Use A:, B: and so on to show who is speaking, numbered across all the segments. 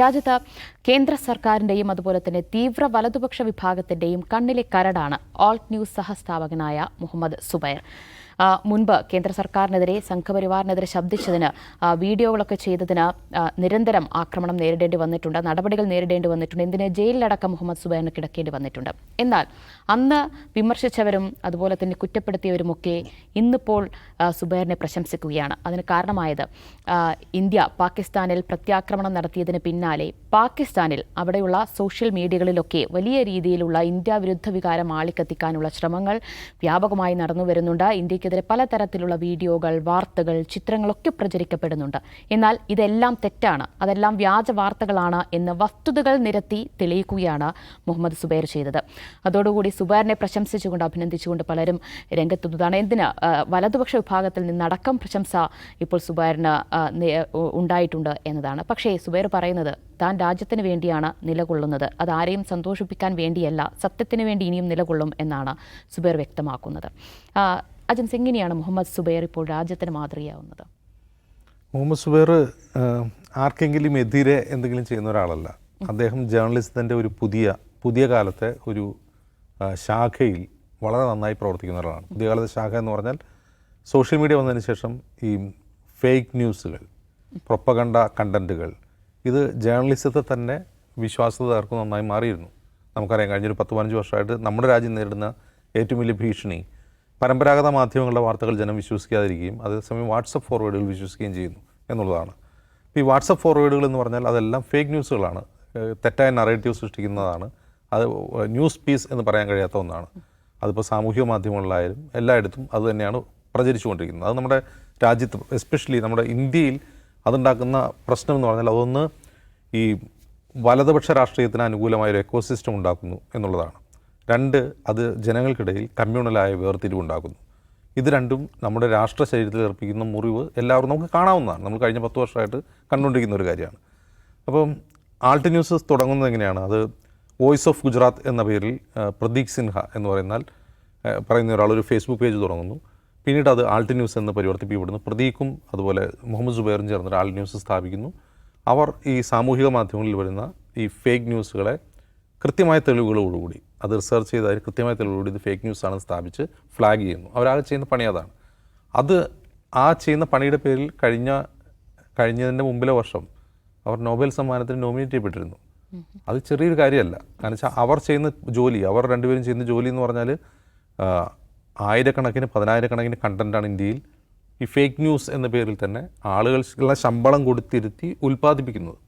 A: രാജ്യത്ത് കേന്ദ്ര സർക്കാരിന്റെയും അതുപോലെ തന്നെ തീവ്ര വലതുപക്ഷ വിഭാഗത്തിന്റെയും കണ്ണിലെ കരടാണ് ഓൾട്ട് ന്യൂസ് സഹസ്ഥാപകനായ മുഹമ്മദ് സുബൈർ. മുൻപ് കേന്ദ്ര സർക്കാരിനെതിരെ സംഘപരിവാറിനെതിരെ ശബ്ദിച്ചതിന് വീഡിയോകളൊക്കെ ചെയ്തതിന് നിരന്തരം ആക്രമണം നേരിടേണ്ടി വന്നിട്ടുണ്ട് നടപടികൾ നേരിടേണ്ടി വന്നിട്ടുണ്ട്. എന്തിന്? ജയിലിലടക്കം മുഹമ്മദ് സുബൈറിന് കിടക്കേണ്ടി വന്നിട്ടുണ്ട്. എന്നാൽ അന്ന് വിമർശിച്ചവരും അതുപോലെ തന്നെ കുറ്റപ്പെടുത്തിയവരും ഒക്കെ ഇന്നിപ്പോൾ സുബൈറിനെ പ്രശംസിക്കുകയാണ്. അതിന് കാരണമായത് ഇന്ത്യ പാകിസ്ഥാനിൽ പ്രത്യാക്രമണം നടത്തിയതിന് പിന്നാലെ പാകിസ്ഥാനിൽ അവിടെയുള്ള സോഷ്യൽ മീഡിയകളിലൊക്കെ വലിയ രീതിയിലുള്ള ഇന്ത്യ വിരുദ്ധ വികാരം ആളിക്കത്തിക്കാനുള്ള ശ്രമങ്ങൾ വ്യാപകമായി നടന്നു വരുന്നുണ്ട്. ഇന്ത്യക്കെതിരെ പലതരത്തിലുള്ള വീഡിയോകൾ വാർത്തകൾ ചിത്രങ്ങളൊക്കെ പ്രചരിക്കപ്പെടുന്നുണ്ട്. എന്നാൽ ഇതെല്ലാം തെറ്റാണ്. അതെല്ലാം വ്യാജ വാർത്തകളാണ് എന്ന് വസ്തുതകൾ നിരത്തി തെളിയിക്കുകയാണ് മുഹമ്മദ് സുബൈർ ചെയ്തത്. അതോടുകൂടി സുബൈറിനെ പ്രശംസിച്ചുകൊണ്ട് അഭിനന്ദിച്ചുകൊണ്ട് പലരും രംഗത്തുന്നതാണ് എന്തിന് വലതുപക്ഷ വിഭാഗത്തിൽ നിന്നടക്കം പ്രശംസ ഇപ്പോൾ സുബൈറിന് ഉണ്ടായിട്ടുണ്ട് എന്നതാണ്. പക്ഷേ സുബൈർ പറയുന്നത് താൻ രാജ്യത്തിന് വേണ്ടിയാണ് നിലകൊള്ളുന്നത്. അത് ആരെയും സന്തോഷിപ്പിക്കാൻ വേണ്ടിയല്ല സത്യത്തിന് വേണ്ടി ഇനിയും നിലകൊള്ളും എന്നാണ് സുബൈർ വ്യക്തമാക്കുന്നത്. അജൻ എങ്ങനെയാണ് മുഹമ്മദ് സുബൈർ ഇപ്പോൾ രാജ്യത്തിന് മാതൃകയാവുന്നത്.
B: മുഹമ്മദ് സുബൈർ ആർക്കെങ്കിലും എതിരെ എന്തെങ്കിലും ചെയ്യുന്ന ഒരാളല്ല. അദ്ദേഹം ജേർണലിസത്തിന്റെ ഒരു പുതിയ പുതിയ കാലത്തെ ഒരു ശാഖയിൽ വളരെ നന്നായി പ്രവർത്തിക്കുന്ന ഒരാളാണ്. പുതിയ ശാഖ എന്ന് പറഞ്ഞാൽ സോഷ്യൽ മീഡിയ വന്നതിന് ശേഷം ഈ ഫേക്ക് ന്യൂസുകൾ പ്രൊപ്പകണ്ട കണ്ടന്റുകൾ ഇത് ജേർണലിസത്തെ തന്നെ വിശ്വാസ്യത തകർക്കും നന്നായി മാറിയിരുന്നു. നമുക്കറിയാം കഴിഞ്ഞൊരു പത്ത് പതിനഞ്ച് വർഷമായിട്ട് നമ്മുടെ രാജ്യം നേരിടുന്ന ഏറ്റവും വലിയ ഭീഷണി പരമ്പരാഗത മാധ്യമങ്ങളുടെ വാർത്തകൾ ജനം വിശ്വസിക്കാതിരിക്കുകയും അതേസമയം വാട്സപ്പ് ഫോർവേഡുകൾ വിശ്വസിക്കുകയും ചെയ്യുന്നു എന്നുള്ളതാണ്. ഈ വാട്സപ്പ് ഫോർവേഡുകൾ എന്ന് പറഞ്ഞാൽ അതെല്ലാം ഫേക്ക് ന്യൂസുകളാണ്. തെറ്റായ നറേറ്റീവ് സൃഷ്ടിക്കുന്നതാണ്. അത് ന്യൂസ് പീസ് എന്ന് പറയാൻ കഴിയാത്ത ഒന്നാണ്. അതിപ്പോൾ സാമൂഹിക മാധ്യമങ്ങളിലായാലും എല്ലായിടത്തും അത് തന്നെയാണ് പ്രചരിച്ചുകൊണ്ടിരിക്കുന്നത്. അത് നമ്മുടെ രാജ്യത്ത് എസ്പെഷ്യലി നമ്മുടെ ഇന്ത്യയിൽ അതുണ്ടാക്കുന്ന പ്രശ്നം എന്ന് പറഞ്ഞാൽ അതൊന്ന് ഈ വലതുപക്ഷ രാഷ്ട്രീയത്തിന് അനുകൂലമായ ഒരു എക്കോസിസ്റ്റം ഉണ്ടാക്കുന്നു എന്നുള്ളതാണ്. രണ്ട് അത് ജനങ്ങൾക്കിടയിൽ കമ്മ്യൂണലായ വേർതിരിവുണ്ടാക്കുന്നു ഇത് രണ്ടും നമ്മുടെ രാഷ്ട്ര ശരീരത്തിൽ ഏർപ്പിക്കുന്ന മുറിവ് എല്ലാവരും നമുക്ക് കാണാവുന്നതാണ്. നമ്മൾ കഴിഞ്ഞ പത്ത് വർഷമായിട്ട് കണ്ടുകൊണ്ടിരിക്കുന്ന ഒരു കാര്യമാണ്. അപ്പം ആൾട്ട് ന്യൂസ് തുടങ്ങുന്നത് എങ്ങനെയാണ്? അത് വോയിസ് ഓഫ് ഗുജറാത്ത് എന്ന പേരിൽ പ്രദീപ് സിൻഹ എന്ന് പറയുന്നാൽ പറയുന്ന ഒരാൾ ഒരു ഫേസ്ബുക്ക് പേജ് തുടങ്ങുന്നു. പിന്നീട് അത് ആൾട്ട് ന്യൂസ് എന്ന് പരിവർത്തിപ്പിക്കപ്പെടുന്നു. പ്രതീക്കും അതുപോലെ മുഹമ്മദ് സുബൈറും ചേർന്ന് ആൾട്ട് ന്യൂസ് സ്ഥാപിക്കുന്നു. അവർ ഈ സാമൂഹിക മാധ്യമങ്ങളിൽ വരുന്ന ഈ ഫേക്ക് ന്യൂസുകളെ കൃത്യമായ തെളിവുകളോടുകൂടി അത് റിസർച്ച് ചെയ്ത് അതിന് കൃത്യമായ തെളിവുകൂടി ഇത് ഫേക്ക് ന്യൂസ് ആണെന്ന് സ്ഥാപിച്ച് ഫ്ലാഗ് ചെയ്യുന്നു. അവരാകെ ചെയ്യുന്ന പണി അതാണ്. അത് ആ ചെയ്യുന്ന പണിയുടെ പേരിൽ കഴിഞ്ഞ കഴിഞ്ഞതിന്റെ മുമ്പിലെ വർഷം അവർ നോബൽ സമ്മാനത്തിന് നോമിനേറ്റ് ചെയ്യപ്പെട്ടിരുന്നു. അത് ചെറിയൊരു കാര്യമല്ല. കാരണം വെച്ചാൽ അവർ ചെയ്യുന്ന ജോലി അവർ രണ്ടുപേരും ചെയ്യുന്ന ജോലി എന്ന് പറഞ്ഞാൽ ആയിരക്കണക്കിന് പതിനായിരക്കണക്കിന് കണ്ടന്റാണ് ഇന്ത്യയിൽ ഈ ഫേക്ക് ന്യൂസ് എന്ന പേരിൽ തന്നെ ആളുകൾക്കുള്ള ശമ്പളം കൊടുത്തിരുത്തി ഉൽപ്പാദിപ്പിക്കുന്നത്.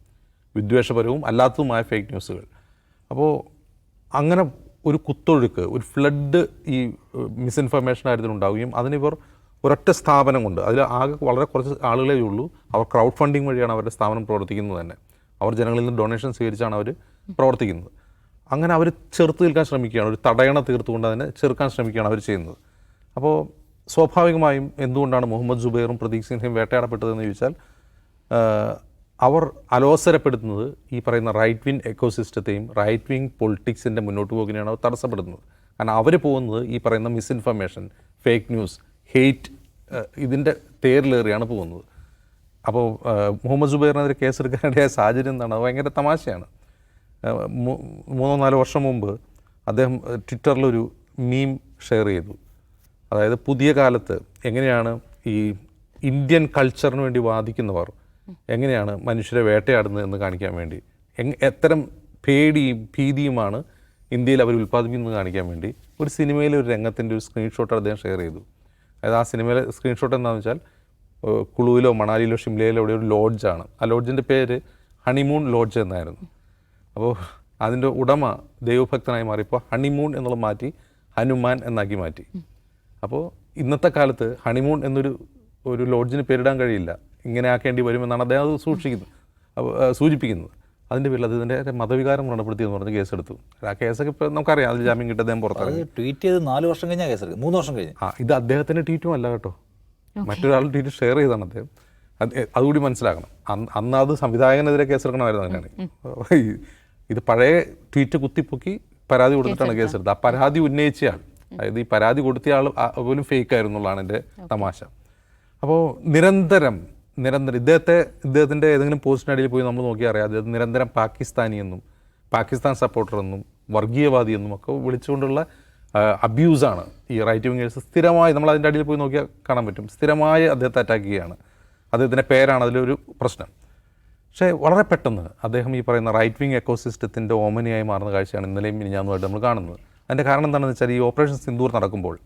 B: വിദ്വേഷപരവും അല്ലാത്തതുമായ ഫേക്ക് ന്യൂസുകൾ അപ്പോൾ അങ്ങനെ ഒരു കുത്തൊഴുക്ക് ഒരു ഫ്ലഡ് ഈ മിസ്ഇൻഫർമേഷൻ കാര്യത്തിൽ ഉണ്ടാവുകയും അതിനിവർ ഒരൊറ്റ സ്ഥാപനം കൊണ്ട് അതിൽ ആകെ വളരെ കുറച്ച് ആളുകളേ ഉള്ളൂ അവർ ക്രൗഡ് ഫണ്ടിങ് വഴിയാണ് അവരുടെ സ്ഥാപനം പ്രവർത്തിക്കുന്നത് തന്നെ. അവർ ജനങ്ങളിൽ നിന്ന് ഡൊണേഷൻ സ്വീകരിച്ചാണ് അവർ പ്രവർത്തിക്കുന്നത്. അങ്ങനെ അവർ ചെറുത്ത് നിൽക്കാൻ ശ്രമിക്കുകയാണ്. ഒരു തടയണ തീർത്തുകൊണ്ട് അതിനെ ചെറുക്കാൻ ശ്രമിക്കുകയാണ് അവർ ചെയ്യുന്നത്. അപ്പോൾ സ്വാഭാവികമായും എന്തുകൊണ്ടാണ് മുഹമ്മദ് ജുബൈറും പ്രതീക് സിൻഹയും വേട്ടയാടപ്പെട്ടതെന്ന് ചോദിച്ചാൽ അവർ അലോസരപ്പെടുത്തുന്നത് ഈ പറയുന്ന റൈറ്റ് വിങ് എക്കോസിസ്റ്റത്തെയും റൈറ്റ് വിങ് പൊളിറ്റിക്സിന്റെ മുന്നോട്ട് പോകിനെയാണ് അവർ തടസ്സപ്പെടുന്നത് കാരണം അവർ പോകുന്നത് ഈ പറയുന്ന മിസ്ഇൻഫർമേഷൻ ഫേക്ക് ന്യൂസ് ഹെയ്റ്റ് ഇതിന്റെ തേരിലേറിയാണ് പോകുന്നത്. അപ്പോൾ മുഹമ്മദ് ജുബൈറിനെതിരെ കേസെടുക്കാനിടയായ സാഹചര്യം എന്താണ്? അത് ഭയങ്കര തമാശയാണ്. മൂന്നോ നാലോ വർഷം മുമ്പ് അദ്ദേഹം ട്വിറ്ററിലൊരു മീം ഷെയർ ചെയ്തു. അതായത് പുതിയ കാലത്ത് എങ്ങനെയാണ് ഈ ഇന്ത്യൻ കൾച്ചറിന് വേണ്ടി വാദിക്കുന്നവർ എങ്ങനെയാണ് മനുഷ്യരെ വേട്ടയാടുന്നത് എന്ന് കാണിക്കാൻ വേണ്ടി എത്തരം പേടിയും ഭീതിയുമാണ് ഇന്ത്യയിൽ അവർ ഉൽപ്പാദിപ്പിക്കുന്നത് കാണിക്കാൻ വേണ്ടി ഒരു സിനിമയിലെ ഒരു രംഗത്തിന്റെ ഒരു സ്ക്രീൻഷോട്ട് അദ്ദേഹം ഷെയർ ചെയ്തു. അതായത് ആ സിനിമയിലെ സ്ക്രീൻഷോട്ട് എന്താണെന്ന് വെച്ചാൽ കുളുവിലോ മണാലിയിലോ ഷിംലയിലോ അവിടെ ഒരു ലോഡ്ജാണ് ആ ലോഡ്ജിന്റെ പേര് ഹണിമൂൺ ലോഡ്ജ് എന്നായിരുന്നു. അപ്പോൾ അതിന്റെ ഉടമ ദൈവഭക്തനായി മാറിയപ്പോൾ ഹണിമൂൺ എന്നുള്ളത് മാറ്റി ഹനുമാൻ എന്നാക്കി മാറ്റി. അപ്പോൾ ഇന്നത്തെ കാലത്ത് ഹണിമൂൺ എന്നൊരു ഒരു ലോഡ്ജിന് പേരിടാൻ കഴിയില്ല. ഇങ്ങനെ ആക്കേണ്ടി വരുമെന്നാണ് അദ്ദേഹം അത് സൂക്ഷിക്കുന്നത് അപ്പോൾ, സൂചിപ്പിക്കുന്നത്. അതിന്റെ പേരിൽ അതിന്റെ മതവികാരം വ്രണപ്പെടുത്തി എന്ന് പറഞ്ഞ് കേസെടുത്തു. ആ കേസൊക്കെ ഇപ്പോൾ നമുക്കറിയാം അതിൽ ജാമ്യം കിട്ടി അദ്ദേഹം പുറത്തിറങ്ങി.
C: ട്വീറ്റ് ചെയ്ത് നാല് വർഷം കഴിഞ്ഞാൽ കേസെടുക്കും മൂന്ന് വർഷം കഴിഞ്ഞ്.
B: ആ ഇത് അദ്ദേഹത്തിന്റെ ട്വീറ്റും അല്ല കേട്ടോ. മറ്റൊരാൾ ട്വീറ്റ് ഷെയർ ചെയ്താണ് അദ്ദേഹം. അത് അതുകൂടി മനസ്സിലാക്കണം. അന്ന് അന്ന് അത് സംവിധായകനെതിരെ കേസെടുക്കണമായിരുന്നു അങ്ങനെയാണ്. ഇത് പഴയ ട്വീറ്റ് കുത്തിപ്പൊക്കി പരാതി കൊടുത്തിട്ടാണ് കേസെടുത്തത്. ആ പരാതി ഉന്നയിച്ചയാൾ. അതായത് ഈ പരാതി കൊടുത്തിയ ആൾ പോലും ഫേക്ക് ആയിരുന്നുള്ളതാണ് എന്റെ തമാശ. അപ്പോൾ നിരന്തരം നിരന്തരം ഇദ്ദേഹത്തെ ഇദ്ദേഹത്തിന്റെ ഏതെങ്കിലും പോസ്റ്റിനടിയിൽ പോയി നമ്മൾ നോക്കിയാൽ അറിയാം. അദ്ദേഹം നിരന്തരം പാകിസ്ഥാനി എന്നും പാകിസ്ഥാൻ സപ്പോർട്ടർ എന്നും വർഗീയവാദി എന്നും ഒക്കെ വിളിച്ചുകൊണ്ടുള്ള അബ്യൂസാണ് ഈ റൈറ്റ് വിങ്ങേഴ്സ് സ്ഥിരമായി നമ്മൾ അതിന്റെ അടിയിൽ പോയി നോക്കിയാൽ കാണാൻ പറ്റും. സ്ഥിരമായി അദ്ദേഹത്തെ അറ്റാക്ക് ചെയ്യുകയാണ്. അദ്ദേഹത്തിന്റെ പേരാണ് അതിലൊരു പ്രശ്നം. പക്ഷേ വളരെ പെട്ടെന്ന് അദ്ദേഹം ഈ പറയുന്ന റൈറ്റ് വിങ് എക്കോസിസ്റ്റത്തിന്റെ ഓമനിയായി മാറുന്ന കാഴ്ചയാണ് ഇന്നലെയും മിനിഞ്ഞാന്നുമായിട്ട് നമ്മൾ കാണുന്നത്. അതിന്റെ കാരണം എന്താണെന്ന് വെച്ചാൽ ഈ ഓപ്പറേഷൻ സിന്ദൂർ നടക്കുമ്പോൾ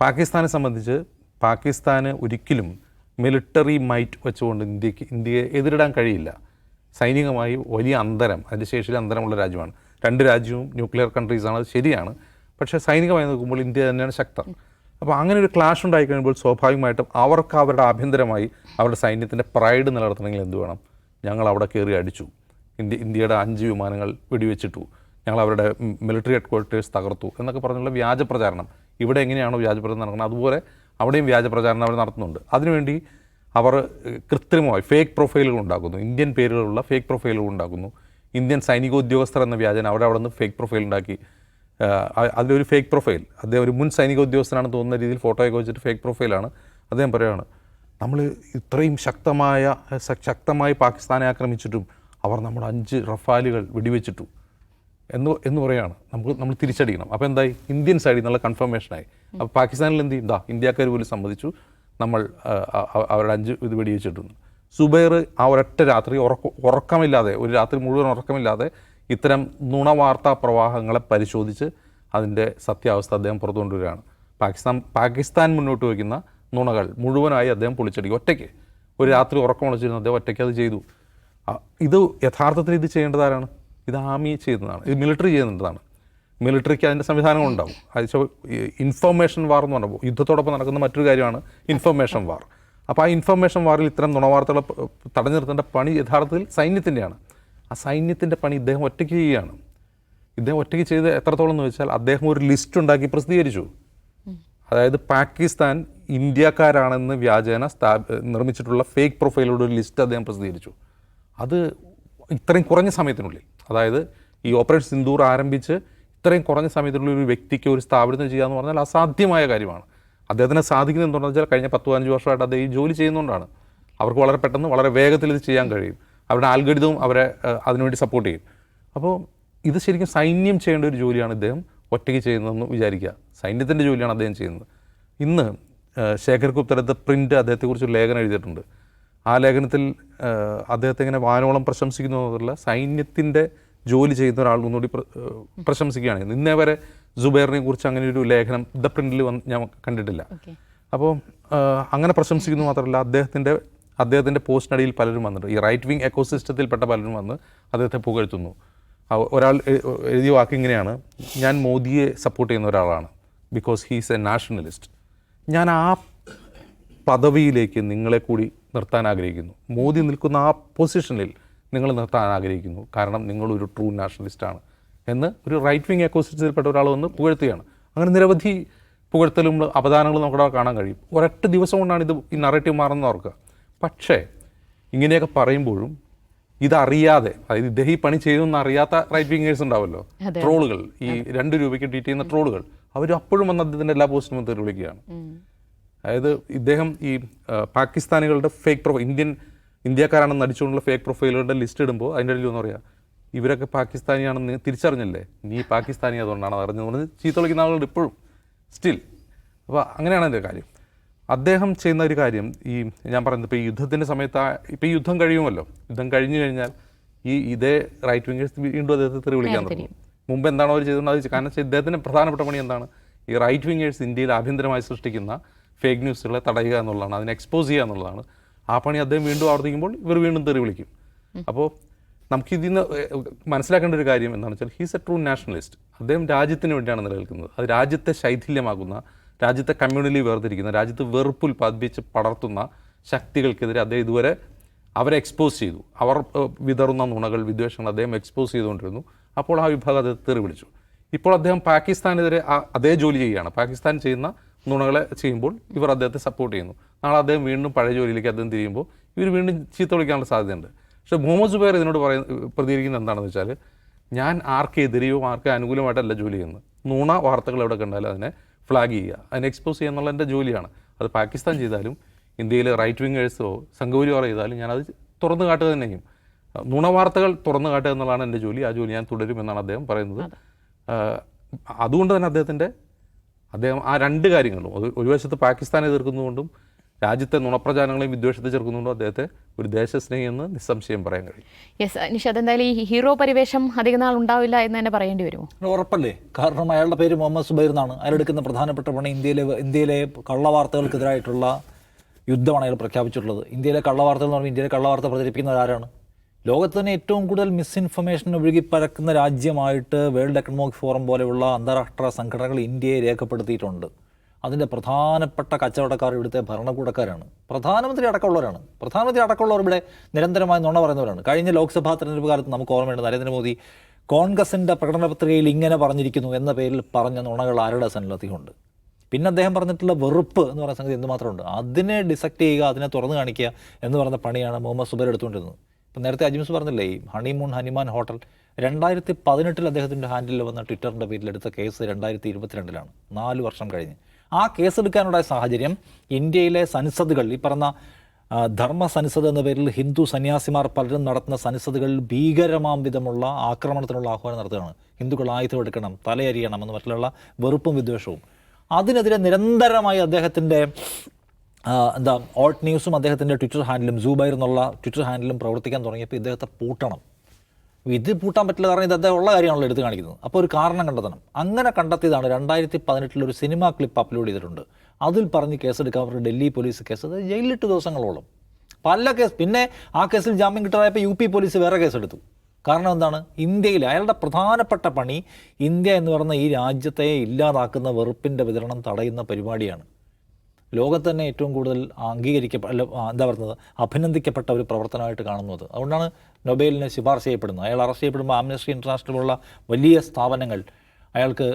B: പാകിസ്ഥാനെ സംബന്ധിച്ച് പാകിസ്ഥാന് ഒരിക്കലും മിലിട്ടറി മൈറ്റ് വെച്ചുകൊണ്ട് ഇന്ത്യയ്ക്ക് ഇന്ത്യയെ എതിരിടാൻ കഴിയില്ല. സൈനികമായി വലിയ അന്തരം അതിന്റെ ശേഷിയിൽ അന്തരമുള്ള രാജ്യമാണ്. രണ്ട് രാജ്യവും ന്യൂക്ലിയർ കൺട്രീസാണ് അത് ശരിയാണ്. പക്ഷേ സൈനികമായി നോക്കുമ്പോൾ ഇന്ത്യ തന്നെയാണ് ശക്തം. അപ്പോൾ അങ്ങനെ ഒരു ക്ലാഷ് ഉണ്ടായി കഴിയുമ്പോൾ സ്വാഭാവികമായിട്ടും അവർക്ക് അവരുടെ ആഭ്യന്തരമായി അവരുടെ സൈന്യത്തിന്റെ പ്രൈഡ് നിലനിർത്തണമെങ്കിൽ എന്ത് വേണം? ഞങ്ങൾ അവിടെ കയറി അടിച്ചു. ഇന്ത്യ ഇന്ത്യയുടെ അഞ്ച് വിമാനങ്ങൾ വെടിവെച്ചിട്ടു. ഞങ്ങൾ അവരുടെ മിലിറ്ററി ഹെഡ് ക്വാർട്ടേഴ്സ് തകർത്തു എന്നൊക്കെ പറഞ്ഞുള്ള വ്യാജ പ്രചാരണം. ഇവിടെ എങ്ങനെയാണോ വ്യാജപ്രചാരണം നടക്കുന്നത്? അതുപോലെ അവിടെയും വ്യാജപ്രചാരണം അവർ നടത്തുന്നുണ്ട്. അതിനുവേണ്ടി അവർ കൃത്രിമമായി ഫേക്ക് പ്രൊഫൈലുകൾ ഉണ്ടാക്കുന്നു. ഇന്ത്യൻ പേരുകളുള്ള ഫേക്ക് പ്രൊഫൈലുകൾ ഉണ്ടാക്കുന്നു. ഇന്ത്യൻ സൈനിക ഉദ്യോഗസ്ഥർ എന്ന വ്യാജന അവിടെ അവിടെ നിന്ന് ഫേക്ക് പ്രൊഫൈൽ ഉണ്ടാക്കി അതിലൊരു ഫേക്ക് പ്രൊഫൈൽ അദ്ദേഹം ഒരു മുൻ സൈനിക ഉദ്യോഗസ്ഥനാണെന്ന് തോന്നുന്ന രീതിയിൽ ഫോട്ടോയൊക്കെ വെച്ചിട്ട് ഫേക്ക് പ്രൊഫൈലാണ് അദ്ദേഹം പറയുകയാണ് നമ്മൾ ഇത്രയും ശക്തമായ ശക്തമായി പാകിസ്ഥാനെ ആക്രമിച്ചിട്ടും അവർ നമ്മുടെ അഞ്ച് റഫാലുകൾ വെടിവെച്ചിട്ടു എന്ന് എന്ന് പറയുകയാണ് നമുക്ക് നമ്മൾ തിരിച്ചടിക്കണം അപ്പോൾ എന്തായി? ഇന്ത്യൻ സൈഡിൽ നിന്നുള്ള കൺഫർമേഷനായി അപ്പോൾ പാകിസ്ഥാനിൽ എന്ത് ചെയ്യും? ദാ ഇന്ത്യക്കാർ പോലും സമ്മതിച്ചു. നമ്മൾ അവരുടെ അഞ്ച് ഇത് വെടിവെച്ചിട്ടുണ്ട്. സുബൈർ ആ ഒരൊറ്റ രാത്രി ഉറക്ക ഉറക്കമില്ലാതെ ഒരു രാത്രി മുഴുവൻ ഉറക്കമില്ലാതെ ഇത്തരം നുണവാർത്താ പ്രവാഹങ്ങളെ പരിശോധിച്ച് അതിന്റെ സത്യാവസ്ഥ അദ്ദേഹം പുറത്തുകൊണ്ടുവരികയാണ്. പാകിസ്ഥാൻ പാകിസ്ഥാൻ മുന്നോട്ട് വയ്ക്കുന്ന നുണകൾ മുഴുവനായി അദ്ദേഹം പൊളിച്ചടിക്കും. ഒറ്റയ്ക്ക്. ഒരു രാത്രി ഉറക്കം വിളിച്ചിരുന്നു അദ്ദേഹം ഒറ്റയ്ക്ക് അത് ചെയ്തു. ഇത് യഥാർത്ഥത്തിൽ ഇത് ചെയ്യേണ്ടത് ആരാണ്? ഇത് ആമി ചെയ്യുന്നതാണ്. ഇത് മിലിറ്ററി ചെയ്യുന്നതാണ്. മിലിറ്ററിക്ക് അതിന്റെ സംവിധാനങ്ങളുണ്ടാവും. അത് ഇൻഫർമേഷൻ വാർ എന്ന് പറയുമ്പോൾ യുദ്ധത്തോടൊപ്പം നടക്കുന്ന മറ്റൊരു കാര്യമാണ് ഇൻഫർമേഷൻ വാർ. അപ്പോൾ ആ ഇൻഫർമേഷൻ വാറിൽ ഇത്തരം നുണവാർത്തകളെ പ- തടഞ്ഞു നിർത്തേണ്ട പണി യഥാർത്ഥത്തിൽ സൈന്യത്തിന്റെയാണ്. ആ സൈന്യത്തിന്റെ പണി ഇദ്ദേഹം ഒറ്റയ്ക്ക് ചെയ്യുകയാണ്. ഇദ്ദേഹം ഒറ്റയ്ക്ക് ചെയ്ത് എത്രത്തോളം എന്ന് വെച്ചാൽ അദ്ദേഹം ഒരു ലിസ്റ്റ് ഉണ്ടാക്കി പ്രസിദ്ധീകരിച്ചു. അതായത് പാകിസ്ഥാൻ ഇന്ത്യക്കാരാണെന്ന് വ്യാജേന സ്ഥാ നിർമ്മിച്ചിട്ടുള്ള ഫേക്ക് പ്രൊഫൈലോട് ഒരു ലിസ്റ്റ് അദ്ദേഹം പ്രസിദ്ധീകരിച്ചു. അത് ഇത്രയും കുറഞ്ഞ സമയത്തിനുള്ളിൽ അതായത് ഈ ഓപ്പറേഷൻ സിന്ദൂർ ആരംഭിച്ച് ഇത്രയും കുറഞ്ഞ സമയത്തിനുള്ളിൽ ഒരു വ്യക്തിക്ക് ഒരു സ്ഥാപനത്തിന് ചെയ്യാന്ന് പറഞ്ഞാൽ അസാധ്യമായ കാര്യമാണ്. അദ്ദേഹത്തിന് സാധിക്കുന്നത് എന്തുകൊണ്ടെന്ന് വെച്ചാൽ കഴിഞ്ഞ പത്ത് പതിനഞ്ച് വർഷമായിട്ട് അദ്ദേഹം ഈ ജോലി ചെയ്യുന്നതുകൊണ്ടാണ് അവർക്ക് വളരെ പെട്ടെന്ന് വളരെ വേഗത്തിൽ ഇത് ചെയ്യാൻ കഴിയും. അവരുടെ ആൽഗരിതവും അവരെ അതിനുവേണ്ടി സപ്പോർട്ട് ചെയ്യും. അപ്പോൾ ഇത് ശരിക്കും സൈന്യം ചെയ്യേണ്ട ഒരു ജോലിയാണ് ഇദ്ദേഹം ഒറ്റയ്ക്ക് ചെയ്യുന്നതെന്ന് വിചാരിക്കുക. സൈന്യത്തിന്റെ ജോലിയാണ് അദ്ദേഹം ചെയ്യുന്നത്. ഇന്ന് ശേഖർ ഗുപ്തരത്തെ പ്രിന്റ് അദ്ദേഹത്തെക്കുറിച്ച് ഒരു ലേഖനം എഴുതിയിട്ടുണ്ട്. ആ ലേഖനത്തിൽ അദ്ദേഹത്തെ ഇങ്ങനെ വാനോളം പ്രശംസിക്കുന്നു എന്നുള്ള സൈന്യത്തിന്റെ ജോലി ചെയ്യുന്ന ഒരാൾ ഒന്നുകൂടി പ്രശംസിക്കുകയാണ്. ഇന്നേ വരെ ജുബൈറിനെ കുറിച്ച് അങ്ങനെ ഒരു ലേഖനം ദ പ്രിന്റിൽ വന്ന് ഞാൻ കണ്ടിട്ടില്ല. അപ്പോൾ അങ്ങനെ പ്രശംസിക്കുന്നു മാത്രമല്ല അദ്ദേഹത്തിന്റെ അദ്ദേഹത്തിന്റെ പോസ്റ്റിനടിയിൽ പലരും വന്നിട്ടുണ്ട്. ഈ റൈറ്റ് വിങ് എക്കോസിസ്റ്റത്തിൽപ്പെട്ട പലരും വന്ന് അദ്ദേഹത്തെ പുകഴ്ത്തുന്നു. ഒരാൾ എഴുതിയ വാക്ക് ഇങ്ങനെയാണ്. ഞാൻ മോദിയെ സപ്പോർട്ട് ചെയ്യുന്ന ഒരാളാണ്. ബിക്കോസ് ഹീസ് എ നാഷണലിസ്റ്റ് ഞാൻ ആ പദവിയിലേക്ക് നിങ്ങളെ കൂടി നിർത്താൻ ആഗ്രഹിക്കുന്നു. മോദി നിൽക്കുന്ന ആ പൊസിഷനിൽ നിങ്ങൾ നിർത്താൻ ആഗ്രഹിക്കുന്നു. കാരണം നിങ്ങളൊരു ട്രൂ നാഷണലിസ്റ്റാണ് എന്ന് ഒരു റൈറ്റ് വിങ് എക്കോസിസ്റ്റത്തിൽപ്പെട്ട ഒരാൾ വന്ന് പുകഴ്ത്തുകയാണ്. അങ്ങനെ നിരവധി പുകഴ്ത്തലും അപദാനങ്ങളും നമുക്ക് അവിടെ കാണാൻ കഴിയും. ഒരൊറ്റ ദിവസം കൊണ്ടാണ് ഇത് ഈ നറേറ്റീവ് മാറുന്നത് ഓർക്കുക. പക്ഷേ ഇങ്ങനെയൊക്കെ പറയുമ്പോഴും ഇതറിയാതെ അതായത് ഇദ്ദേഹം ഈ പണി ചെയ്യുമെന്ന് അറിയാത്ത റൈറ്റ് വിങ്ങേഴ്സ്
A: ഉണ്ടാവല്ലോ
B: ട്രോളുകൾ ഈ രണ്ട് രൂപയ്ക്ക് ട്വീറ്റ് ചെയ്യുന്ന ട്രോളുകൾ അവർ അപ്പോഴും വന്ന് അദ്ദേഹത്തിന്റെ എല്ലാ പോസ്റ്റിനും തെറി വിളിക്കുകയാണ്. അതായത് ഇദ്ദേഹം ഈ പാകിസ്ഥാനികളുടെ ഫേക്ക് പ്രൊഫൈൽ ഇന്ത്യൻ ഇന്ത്യക്കാരാണെന്ന് നടിച്ചുകൊണ്ടുള്ള ഫേക്ക് പ്രൊഫൈലുകളുടെ ലിസ്റ്റ് ഇടുമ്പോൾ അതിന്റെ ഇടയിൽ ഒന്ന് പറയാം ഇവരൊക്കെ പാകിസ്ഥാനിയാണെന്ന് തിരിച്ചറിഞ്ഞില്ലേ? തിരിച്ചറിഞ്ഞല്ലേ നീ പാകിസ്ഥാനി അതുകൊണ്ടാണ് അത് അറിഞ്ഞത് പറഞ്ഞ് ചീത്ത വിളിക്കുന്ന ആളുകളുണ്ട് ഇപ്പോഴും. സ്റ്റിൽ അപ്പോൾ അങ്ങനെയാണ് എന്റെ കാര്യം. അദ്ദേഹം ചെയ്യുന്ന ഒരു കാര്യം ഈ ഞാൻ പറയുന്നത് ഇപ്പോൾ ഈ യുദ്ധത്തിന്റെ സമയത്ത് ഇപ്പോൾ യുദ്ധം കഴിയുമല്ലോ. യുദ്ധം കഴിഞ്ഞു കഴിഞ്ഞാൽ ഈ ഇതേ റൈറ്റ് വിങ്ങേഴ്സ് വീണ്ടും അദ്ദേഹത്തെ തെറി വിളിക്കാൻ തുടങ്ങും. മുമ്പ് എന്താണോ അവർ ചെയ്തത് അത് കാരണം വെച്ചാൽ ഇദ്ദേഹത്തിന്റെ പ്രധാനപ്പെട്ട പണി എന്താണ്? ഈ റൈറ്റ് വിങ്ങേഴ്സ് ഇന്ത്യയിൽ ആഭ്യന്തരമായി സൃഷ്ടിക്കുന്ന ഫേക്ക് ന്യൂസുകളെ തടയുക എന്നുള്ളതാണ് അതിനെ എക്സ്പോസ് ചെയ്യുക എന്നുള്ളതാണ്. ആ പണി അദ്ദേഹം വീണ്ടും ആവർത്തിക്കുമ്പോൾ ഇവർ വീണ്ടും തെറി വിളിക്കും. അപ്പോൾ നമുക്ക് ഇതിൽ നിന്ന് മനസ്സിലാക്കേണ്ട ഒരു കാര്യം എന്താണെന്ന് വെച്ചാൽ ഹീസ് എ ട്രൂ നാഷണലിസ്റ്റ് അദ്ദേഹം രാജ്യത്തിന് വേണ്ടിയാണ് നിലനിൽക്കുന്നത്. അത് രാജ്യത്തെ ശൈഥില്യമാകുന്ന രാജ്യത്തെ കമ്മ്യൂണലി വേർതിരിക്കുന്ന രാജ്യത്ത് വെറുപ്പ് ഉൽപ്പാദിപ്പിച്ച് പടർത്തുന്ന ശക്തികൾക്കെതിരെ അദ്ദേഹം ഇതുവരെ അവരെ എക്സ്പോസ് ചെയ്തു. അവർ വിതറുന്ന നുണകൾ വിദ്വേഷങ്ങൾ അദ്ദേഹം എക്സ്പോസ് ചെയ്തുകൊണ്ടിരുന്നു. അപ്പോൾ ആ വിഭാഗം അദ്ദേഹത്തെ തെറി വിളിച്ചു ഇപ്പോൾ അദ്ദേഹം പാകിസ്ഥാനെതിരെ അതേ ജോലി ചെയ്യുകയാണ്. പാകിസ്ഥാൻ ചെയ്യുന്ന നുണകളെ ചെയ്യുമ്പോൾ ഇവർ അദ്ദേഹത്തെ സപ്പോർട്ട് ചെയ്യുന്നു. നാളെ അദ്ദേഹം വീണ്ടും പഴയ ജോലിയിലേക്ക് അദ്ദേഹം തിരിയുമ്പോൾ ഇവർ വീണ്ടും ചീത്ത വിളിക്കാനുള്ള സാധ്യതയുണ്ട്. പക്ഷേ മുഹമ്മദ് സുബൈർ ഇതിനോട് പറയുന്ന പ്രതികരിക്കുന്നത് എന്താണെന്ന് വെച്ചാൽ ഞാൻ ആർക്കെതിരെയോ ആർക്ക് അനുകൂലമായിട്ടല്ല ജോലി ചെയ്യുന്നത്. നുണ വാർത്തകൾ എവിടെ കണ്ടാലും അതിനെ ഫ്ലാഗ് ചെയ്യുക. അതിനെ എക്സ്പോസ് ചെയ്യുക എന്നുള്ള എന്റെ ജോലിയാണ്. അത് പാകിസ്ഥാൻ ചെയ്താലും ഇന്ത്യയിൽ റൈറ്റ് വിങ്ങേഴ്സോ സംഘപരിവാർ ചെയ്താലും ഞാനത് തുറന്നു കാട്ടുക തന്നെ ചെയ്യും. നുണവാർത്തകൾ തുറന്നു കാട്ടുക എന്നുള്ളതാണ് എന്റെ ജോലി. ആ ജോലി ഞാൻ തുടരുമെന്നാണ് അദ്ദേഹം പറയുന്നത്. അതുകൊണ്ട് തന്നെ അദ്ദേഹത്തിന്റെ അദ്ദേഹം ആ രണ്ട് കാര്യങ്ങളും ഒരു വശത്ത് പാകിസ്ഥാനെ എതിർക്കുന്നതുകൊണ്ടും രാജ്യത്തെ നുണപ്രചാരങ്ങളെയും വിദ്വേഷത്തെ ചെറുക്കുന്നുണ്ടോ അദ്ദേഹത്തെ? ഒരു ദേശസ്നേഹി എന്ന് നിസ്സംശയം പറയാൻ കഴിയും.
A: യെസ് നിഷാദ് എന്തായാലും ഈ ഹീറോ പരിവേഷം അധിക നാൾ ഉണ്ടാവില്ല എന്ന് തന്നെ പറയേണ്ടി വരുമോ?
C: ഉറപ്പല്ലേ? കാരണം അയാളുടെ പേര് മുഹമ്മദ് സുബൈർ എന്നാണ്. അയാളെടുക്കുന്ന പ്രധാനപ്പെട്ട പണി ഇന്ത്യയിലെ ഇന്ത്യയിലെ കള്ളവാർത്തകൾക്കെതിരായിട്ടുള്ള യുദ്ധമാണ് അയാൾ പ്രഖ്യാപിച്ചിട്ടുള്ളത്. ഇന്ത്യയിലെ കള്ളവാർത്തകൾ എന്ന് പറഞ്ഞാൽ ഇന്ത്യയിലെ കള്ളവാർത്ത പ്രചരിപ്പിക്കുന്നത് ആരാണ് ലോകത്ത് തന്നെ ഏറ്റവും കൂടുതൽ മിസ്ഇൻഫർമേഷൻ ഒഴുകി പരക്കുന്ന രാജ്യമായിട്ട് വേൾഡ് എക്കണോമിക് ഫോറം പോലെയുള്ള അന്താരാഷ്ട്ര സംഘടനകൾ ഇന്ത്യയെ രേഖപ്പെടുത്തിയിട്ടുണ്ട്. അതിന്റെ പ്രധാനപ്പെട്ട കച്ചവടക്കാർ ഇവിടുത്തെ ഭരണകൂടക്കാരാണ്. പ്രധാനമന്ത്രി അടക്കമുള്ളവരാണ്. പ്രധാനമന്ത്രി അടക്കമുള്ളവർ ഇവിടെ നിരന്തരമായി നുണ പറയുന്നവരാണ്. കഴിഞ്ഞ ലോക്സഭാ തെരഞ്ഞെടുപ്പ് കാലത്ത് നമുക്ക് ഓർമ്മയുണ്ട് നരേന്ദ്രമോദി കോൺഗ്രസിന്റെ പ്രകടന പത്രികയിൽ ഇങ്ങനെ പറഞ്ഞിരിക്കുന്നു എന്ന പേരിൽ പറഞ്ഞ നുണകൾ ആരുടെ സന്നദ്ധിയുണ്ട് പിന്നെ അദ്ദേഹം പറഞ്ഞിട്ടുള്ള വെറുപ്പ് എന്ന് പറയുന്ന സംഗതി എന്തുമാത്രമുണ്ട്? അതിനെ ഡിസക്ട് ചെയ്യുക അതിനെ തുറന്നു കാണിക്കുക എന്ന് പറയുന്ന പണിയാണ് മുഹമ്മദ് സുബൈർ എടുത്തുകൊണ്ടിരുന്നത്. ഇപ്പം നേരത്തെ അജിംസ് പറഞ്ഞില്ലേ ഈ ഹണിമൂൺ ഹനിമാൻ ഹോട്ടൽ രണ്ടായിരത്തി പതിനെട്ടിൽ അദ്ദേഹത്തിന്റെ ഹാൻഡിൽ വന്ന ട്വിറ്ററിന്റെ പേരിൽ എടുത്ത കേസ് രണ്ടായിരത്തി ഇരുപത്തിരണ്ടിലാണ്. നാല് വർഷം കഴിഞ്ഞ്. ആ കേസ് എടുക്കാനുണ്ടായ സാഹചര്യം ഇന്ത്യയിലെ സൻസദുകൾ ഈ പറഞ്ഞ ധർമ്മ സൻസദ് എന്ന പേരിൽ ഹിന്ദു സന്യാസിമാർ പലരും നടത്തുന്ന സൻസദുകളിൽ ഭീകരമാം വിധമുള്ള ആക്രമണത്തിനുള്ള ആഹ്വാനം നടത്തുകയാണ്. ഹിന്ദുക്കൾ ആയുധമെടുക്കണം തലയരിയണം എന്ന് മറ്റുള്ള വെറുപ്പും വിദ്വേഷവും. അതിനെതിരെ നിരന്തരമായി അദ്ദേഹത്തിന്റെ എന്താ ഓൾട്ട് ന്യൂസും അദ്ദേഹത്തിന്റെ ട്വിറ്റർ ഹാൻഡിലും ജൂബൈർ എന്നുള്ള ട്വിറ്റർ ഹാൻഡിലും പ്രവർത്തിക്കാൻ തുടങ്ങിയപ്പോൾ ഇദ്ദേഹത്തെ പൂട്ടണം. ഇത് പൂട്ടാൻ പറ്റില്ല കാരണം ഇത് അദ്ദേഹം ഉള്ള കാര്യമാണല്ലോ എടുത്ത് കാണിക്കുന്നത്. അപ്പോൾ ഒരു കാരണം കണ്ടെത്തണം. അങ്ങനെ കണ്ടെത്തിയതാണ് രണ്ടായിരത്തി പതിനെട്ടിൽ ഒരു സിനിമ ക്ലിപ്പ് അപ്ലോഡ് ചെയ്തിട്ടുണ്ട്. അതിൽ പറഞ്ഞ് കേസെടുക്കാൻ അവർ ഡൽഹി പോലീസ് കേസ് അത് ജയിലിലിട്ട് ദിവസങ്ങളോളം. പല കേസ് പിന്നെ ആ കേസിൽ ജാമ്യം കിട്ടാതായപ്പോൾ യു പി പോലീസ് വേറെ കേസെടുത്തു. കാരണം എന്താണ്? ഇന്ത്യയിൽ അയാളുടെ പ്രധാനപ്പെട്ട പണി ഇന്ത്യ എന്ന് പറയുന്ന ഈ രാജ്യത്തെ ഇല്ലാതാക്കുന്ന വെറുപ്പിന്റെ വിതരണം തടയുന്ന പരിപാടിയാണ്. ലോകത്ത് തന്നെ ഏറ്റവും കൂടുതൽ അംഗീകരിക്കപ്പെ അല്ല എന്താ പറയുന്നത്? അഭിനന്ദിക്കപ്പെട്ട ഒരു പ്രവർത്തനമായിട്ട് കാണുന്നത്. അതുകൊണ്ടാണ് നൊബേലിന് ശുപാർശ ചെയ്യപ്പെടുന്നത് അയാൾ അറസ്റ്റ് ചെയ്യപ്പെടുമ്പോൾ ആംനസ്റ്റി ഇന്റർനാഷണൽ പോലുള്ള വലിയ സ്ഥാപനങ്ങൾ അയാൾക്ക്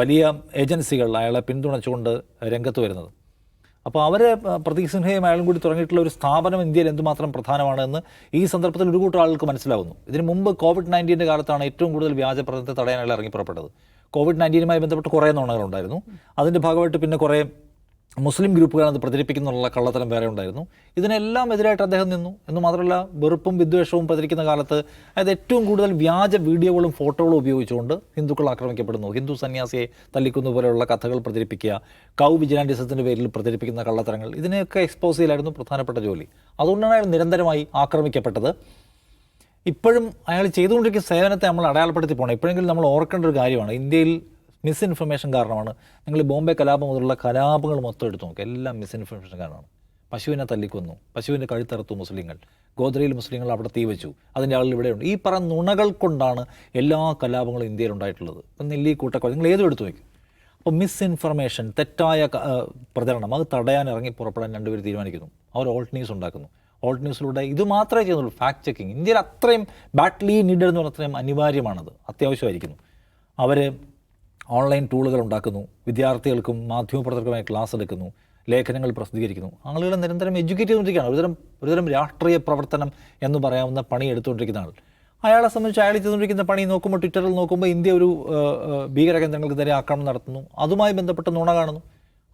C: വലിയ ഏജൻസികൾ അയാളെ പിന്തുണച്ചുകൊണ്ട് രംഗത്ത് വരുന്നത്. അപ്പോൾ അവരെ പ്രതീക് സിൻഹയും അയാളും കൂടി തുടങ്ങിയിട്ടുള്ള ഒരു സ്ഥാപനം ഇന്ത്യയിൽ എന്തുമാത്രം പ്രധാനമാണെന്ന് ഈ സന്ദർഭത്തിൽ ഒരു കൂട്ടം ആളുകൾക്ക് മനസ്സിലാവുന്നു. ഇതിന് മുമ്പ് കോവിഡ് നയന്റീന്റെ കാലത്താണ് ഏറ്റവും കൂടുതൽ വ്യാജ പ്രചരണത്തെ തടയാൻ അയാൾ ഇറങ്ങി പുറപ്പെട്ടത് കോവിഡ് നയന്റീനുമായി ബന്ധപ്പെട്ട് കുറേ നുണകളുണ്ടായിരുന്നു. അതിന്റെ ഭാഗമായിട്ട് പിന്നെ കുറേ മുസ്ലിം ഗ്രൂപ്പുകളാണ് പ്രചരിപ്പിക്കുന്നുള്ള കള്ളത്തരം വേറെ ഉണ്ടായിരുന്നു. ഇതിനെല്ലാം എതിരായിട്ട് അദ്ദേഹം നിന്നു. എന്ന് മാത്രമല്ല വെറുപ്പും വിദ്വേഷവും പ്രചരിക്കുന്ന കാലത്ത് അതായത് ഏറ്റവും കൂടുതൽ വ്യാജ വീഡിയോകളും ഫോട്ടോകളും ഉപയോഗിച്ചുകൊണ്ട് ഹിന്ദുക്കൾ ആക്രമിക്കപ്പെടുന്നു. ഹിന്ദു സന്യാസിയെ തല്ലിക്കുന്ന പോലെയുള്ള കഥകൾ പ്രചരിപ്പിക്കുക കൗ വിജിലാൻഡിസത്തിന്റെ പേരിൽ പ്രചരിപ്പിക്കുന്ന കള്ളത്തരങ്ങൾ ഇതിനെയൊക്കെ എക്സ്പോസ് ചെയ്യലായിരുന്നു പ്രധാനപ്പെട്ട ജോലി. അതുകൊണ്ടാണ് അയാൾ നിരന്തരമായി ആക്രമിക്കപ്പെട്ടത്. ഇപ്പോഴും അയാൾ ചെയ്തുകൊണ്ടിരിക്കുന്ന സേവനത്തെ നമ്മൾ അടയാളപ്പെടുത്തി പോകണം. ഇപ്പോഴെങ്കിലും നമ്മൾ ഓർക്കേണ്ട ഒരു കാര്യമാണ് ഇന്ത്യയിൽ മിസ്ഇൻഫർമേഷൻ കാരണമാണ്. നിങ്ങൾ ബോംബെ കലാപം മുതലുള്ള കലാപങ്ങൾ മൊത്തം എടുത്തു നോക്കുക എല്ലാം മിസ്ഇൻഫർമേഷൻ കാരണമാണ്. പശുവിനെ തല്ലിക്കൊന്നു. പശുവിന്റെ കഴുത്തറുത്തു മുസ്ലിങ്ങൾ. ഗോദ്രയിൽ മുസ്ലിങ്ങൾ അവിടെ തീ വെച്ചു. അതിന്റെ ആളുകൾ ഇവിടെയുണ്ട് ഈ പറഞ്ഞ നുണകൾ കൊണ്ടാണ് എല്ലാ കലാപങ്ങളും ഇന്ത്യയിൽ ഉണ്ടായിട്ടുള്ളത്. ഇപ്പം നെല്ലി കൂട്ടക്കൊല നിങ്ങൾ ഏതും എടുത്തു വയ്ക്കും അപ്പോൾ മിസ്ഇൻഫർമേഷൻ തെറ്റായ പ്രചരണം അത് തടയാൻ ഇറങ്ങി പുറപ്പെടാൻ രണ്ടുപേർ തീരുമാനിക്കുന്നു. അവർ ഓൾട്ട് ന്യൂസ് ഉണ്ടാക്കുന്നു. ഓൾട്ട് ന്യൂസിലൂടെ ഇത് മാത്രമേ ചെയ്യുന്നുള്ളൂ. ഫാക്ട് ചെക്കിങ് ഇന്ത്യയിൽ അത്രയും ബാറ്റ്ലി നീഡഡ് എന്ന് പറഞ്ഞ അത്രയും അനിവാര്യമാണത്. അത്യാവശ്യമായിരിക്കുന്നു. അവർ ഓൺലൈൻ ടൂളുകൾ ഉണ്ടാക്കുന്നു. വിദ്യാർത്ഥികൾക്കും മാധ്യമപ്രവർത്തകർക്കുമായി ക്ലാസ് എടുക്കുന്നു. ലേഖനങ്ങൾ പ്രസിദ്ധീകരിക്കുന്നു. ആളുകളെ നിരന്തരം എഡ്യൂക്കേറ്റ് ചെയ്തുകൊണ്ടിരിക്കുകയാണ്. ഒരുതരം ഒരുതരം രാഷ്ട്രീയ പ്രവർത്തനം എന്ന് പറയാവുന്ന പണി എടുത്തുകൊണ്ടിരിക്കുന്ന ആൾ. അയാളെ സംബന്ധിച്ച് അയാൾ ചെയ്തുകൊണ്ടിരിക്കുന്ന പണി നോക്കുമ്പോൾ ട്വിറ്ററിൽ നോക്കുമ്പോൾ ഇന്ത്യ ഒരു ഭീകര കേന്ദ്രങ്ങൾക്ക് നേരെ ആക്രമണം നടത്തുന്നു. അതുമായി ബന്ധപ്പെട്ട് നുണ കാണുന്നു.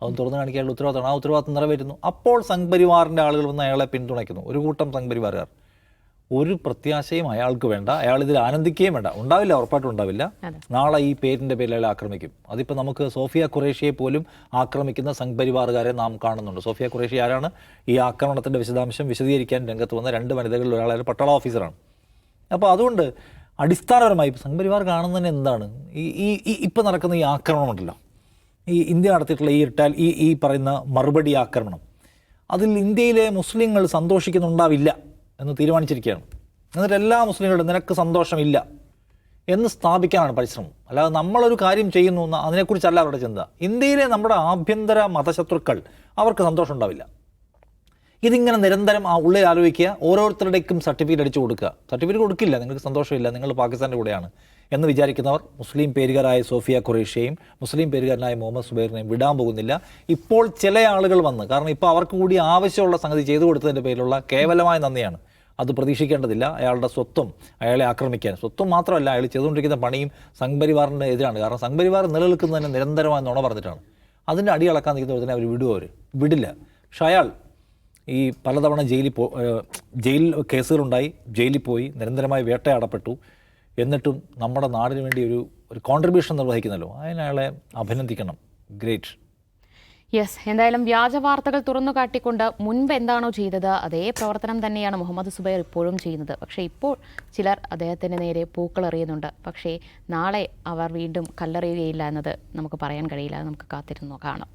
C: അതും തുറന്നു കാണിക്കാനുള്ള ഉത്തരവാദിത്തമാണ്. ആ ഉത്തരവാദിത്തം നിറവേറ്റുന്നു. അപ്പോൾ സംഘ്പരിവാറിന്റെ ആളുകൾ വന്ന് അയാളെ പിന്തുണയ്ക്കുന്നു. ഒരു കൂട്ടം സംഘ്പരിവാറുകാർ ഒരു പ്രത്യാശയും അയാൾക്ക് വേണ്ട. അയാൾ ഇതിൽ ആനന്ദിക്കുകയും വേണ്ട. ഉണ്ടാവില്ല ഉറപ്പായിട്ടും ഉണ്ടാവില്ല. നാളെ ഈ പേരിന്റെ പേരിൽ അയാൾ ആക്രമിക്കും. അതിപ്പോൾ നമുക്ക് സോഫിയ ഖുറേഷിയെ പോലും ആക്രമിക്കുന്ന സംഘ്പരിവാറുകാരെ നാം കാണുന്നുണ്ട്. സോഫിയ ഖുറേഷി ആരാണ്? ഈ ആക്രമണത്തിന്റെ വിശദാംശം വിശദീകരിക്കാൻ രംഗത്ത് വന്ന രണ്ട് വനിതകളിൽ ഒരാളായ പട്ടാള ഓഫീസറാണ്. അപ്പോൾ അതുകൊണ്ട് അടിസ്ഥാനപരമായി സംഘപരിവാർ കാണുന്നതിന് എന്താണ്? ഈ ഈ ഈ- ഇപ്പം നടക്കുന്ന ഈ ആക്രമണമുണ്ടല്ലോ ഈ ഇന്ത്യ നടത്തിയിട്ടുള്ള ഈ ഇട്ടാൽ ഈ ഈ പറയുന്ന മറുപടി ആക്രമണം. അതിൽ ഇന്ത്യയിലെ മുസ്ലിങ്ങൾ സന്തോഷിക്കുന്നുണ്ടാവില്ല. എന്ന് തീരുമാനിച്ചിരിക്കുകയാണ്. എന്നിട്ട് എല്ലാ മുസ്ലിങ്ങളും നിനക്ക് സന്തോഷമില്ല എന്ന് സ്ഥാപിക്കാനാണ് പരിശ്രമം. അല്ലാതെ നമ്മളൊരു കാര്യം ചെയ്യുന്നു എന്ന് അതിനെക്കുറിച്ചല്ല അവരുടെ ചിന്ത. ഇന്ത്യയിലെ നമ്മുടെ ആഭ്യന്തര മതശത്രുക്കൾ അവർക്ക് സന്തോഷം ഉണ്ടാവില്ല. ഇതിങ്ങനെ നിരന്തരം ആ ഉള്ളിൽ ആലോചിക്കുക ഓരോരുത്തരുടേക്കും സർട്ടിഫിക്കറ്റ് അടിച്ചു കൊടുക്കുക. സർട്ടിഫിക്കറ്റ് കൊടുക്കില്ല നിങ്ങൾക്ക് സന്തോഷമില്ല നിങ്ങൾ പാകിസ്ഥാന്റെ കൂടെയാണ്. എന്ന് വിചാരിക്കുന്നവർ മുസ്ലിം പേരുകാരായ സോഫിയ ഖുറേഷ്യയും മുസ്ലിം പേരുകാരനായ മുഹമ്മദ് സുബൈറിനെയും വിടാൻ പോകുന്നില്ല. ഇപ്പോൾ ചില ആളുകൾ വന്ന് കാരണം ഇപ്പോൾ അവർക്ക് കൂടി ആവശ്യമുള്ള സംഗതി ചെയ്തു കൊടുത്തതിന്റെ പേരിലുള്ള കേവലമായ നന്ദിയാണ്. അത് പ്രതീക്ഷിക്കേണ്ടതില്ല. അയാളുടെ സ്വത്തും അയാളെ ആക്രമിക്കാൻ. സ്വത്തും മാത്രമല്ല അയാൾ ചെയ്തുകൊണ്ടിരിക്കുന്ന പണിയും സംഘപരിവാറിന്റെ എതിരാണ്. കാരണം സംഘപരിവാർ നിലനിൽക്കുന്നതിന് നിരന്തരമായ നുണ പറഞ്ഞിട്ടാണ്. അതിന്റെ അടി അളക്കാൻ തന്നെ അവർ വിടുമോ അവർ? വിടില്ല. പക്ഷെ അയാൾ ഈ പലതവണ ജയിലിൽ പോ ജയിൽ കേസുകളുണ്ടായി. ജയിലിൽ പോയി. നിരന്തരമായി വേട്ടയാടപ്പെട്ടു. എന്നിട്ടും നമ്മുടെ നാടിന് വേണ്ടി ഒരു ഒരു കോൺട്രിബ്യൂഷൻ നിർവഹിക്കുന്നല്ലോ. അതിനയാളെ അഭിനന്ദിക്കണം. ഗ്രേറ്റ്
A: യെസ് എന്തായാലും വ്യാജ വാർത്തകൾ തുറന്നു കാട്ടിക്കൊണ്ട് മുൻപ് എന്താണോ ചെയ്തത് അതേ പ്രവർത്തനം തന്നെയാണ് മുഹമ്മദ് സുബൈർ ഇപ്പോഴും ചെയ്യുന്നത്. പക്ഷേ ഇപ്പോൾ ചിലർ അദ്ദേഹത്തിന് നേരെ പൂക്കൾ എറിയുന്നുണ്ട്. പക്ഷേ നാളെ അവർ വീണ്ടും കല്ലെറിയുകയില്ല എന്നത് നമുക്ക് പറയാൻ കഴിയില്ല. നമുക്ക് കാത്തിരുന്നു കാണാം.